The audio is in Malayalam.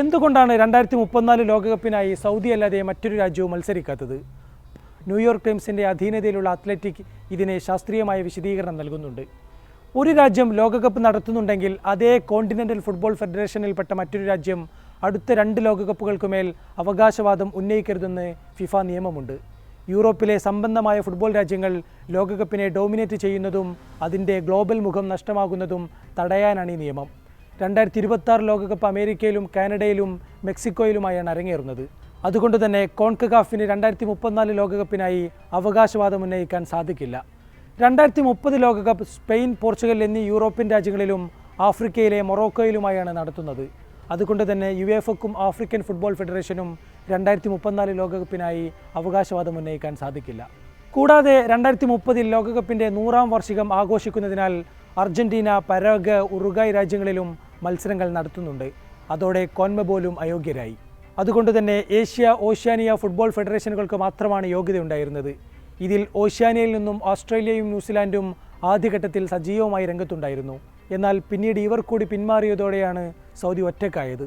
എന്തുകൊണ്ടാണ് രണ്ടായിരത്തി മുപ്പത്തിനാല് ലോകകപ്പിനായി സൗദി അല്ലാതെ മറ്റൊരു രാജ്യവും മത്സരിക്കാത്തത്? ന്യൂയോർക്ക് ടൈംസിന്റെ അധീനതയിലുള്ള അത്ലറ്റിക് ഇതിന് ശാസ്ത്രീയമായ വിശദീകരണം നൽകുന്നുണ്ട്. ഒരു രാജ്യം ലോകകപ്പ് നടത്തുന്നുണ്ടെങ്കിൽ അതേ കോണ്ടിനെന്റൽ ഫുട്ബോൾ ഫെഡറേഷനിൽപ്പെട്ട മറ്റൊരു രാജ്യം അടുത്ത രണ്ട് ലോകകപ്പുകൾക്കുമേൽ അവകാശവാദം ഉന്നയിക്കരുതെന്ന് ഫിഫ നിയമമുണ്ട്. യൂറോപ്പിലെ സമ്പന്നമായ ഫുട്ബോൾ രാജ്യങ്ങൾ ലോകകപ്പിനെ ഡോമിനേറ്റ് ചെയ്യുന്നതും അതിന്റെ ഗ്ലോബൽ മുഖം നഷ്ടമാകുന്നതും തടയാനാണ് ഈ നിയമം. രണ്ടായിരത്തി ഇരുപത്തി ലോകകപ്പ് അമേരിക്കയിലും കാനഡയിലും മെക്സിക്കോയിലുമായാണ് അരങ്ങേറുന്നത്. അതുകൊണ്ട് തന്നെ കോൺകഗാഫിന് രണ്ടായിരത്തി മുപ്പത്തിനാല് ലോകകപ്പിനായി അവകാശവാദം ഉന്നയിക്കാൻ സാധിക്കില്ല. രണ്ടായിരത്തി മുപ്പത് ലോകകപ്പ് സ്പെയിൻ പോർച്ചുഗൽ എന്നീ യൂറോപ്യൻ രാജ്യങ്ങളിലും ആഫ്രിക്കയിലെ മൊറോക്കോയിലുമായാണ് നടത്തുന്നത്. അതുകൊണ്ട് തന്നെ യു എഫ് എക്കും ആഫ്രിക്കൻ ഫുട്ബോൾ ഫെഡറേഷനും രണ്ടായിരത്തി മുപ്പത്തിനാല് ലോകകപ്പിനായി അവകാശവാദം ഉന്നയിക്കാൻ സാധിക്കില്ല. കൂടാതെ രണ്ടായിരത്തി മുപ്പതിൽ ലോകകപ്പിന്റെ നൂറാം വാർഷികം ആഘോഷിക്കുന്നതിനാൽ അർജന്റീന പരാഗ് ഉറുഗായ് രാജ്യങ്ങളിലും മത്സരങ്ങൾ നടത്തുന്നുണ്ട്. അതോടെ കോൺമബോലും അയോഗ്യരായി. അതുകൊണ്ട് തന്നെ ഏഷ്യ ഓഷ്യാനിയ ഫുട്ബോൾ ഫെഡറേഷനുകൾക്ക് മാത്രമാണ് യോഗ്യതയുണ്ടായിരുന്നത്. ഇതിൽ ഓഷ്യാനിയയിൽ നിന്നും ഓസ്ട്രേലിയയും ന്യൂസിലാൻഡും ആദ്യഘട്ടത്തിൽ സജീവമായി രംഗത്തുണ്ടായിരുന്നു. എന്നാൽ പിന്നീട് ഇവർ കൂടി പിന്മാറിയതോടെയാണ് സൗദി ഒറ്റക്കായത്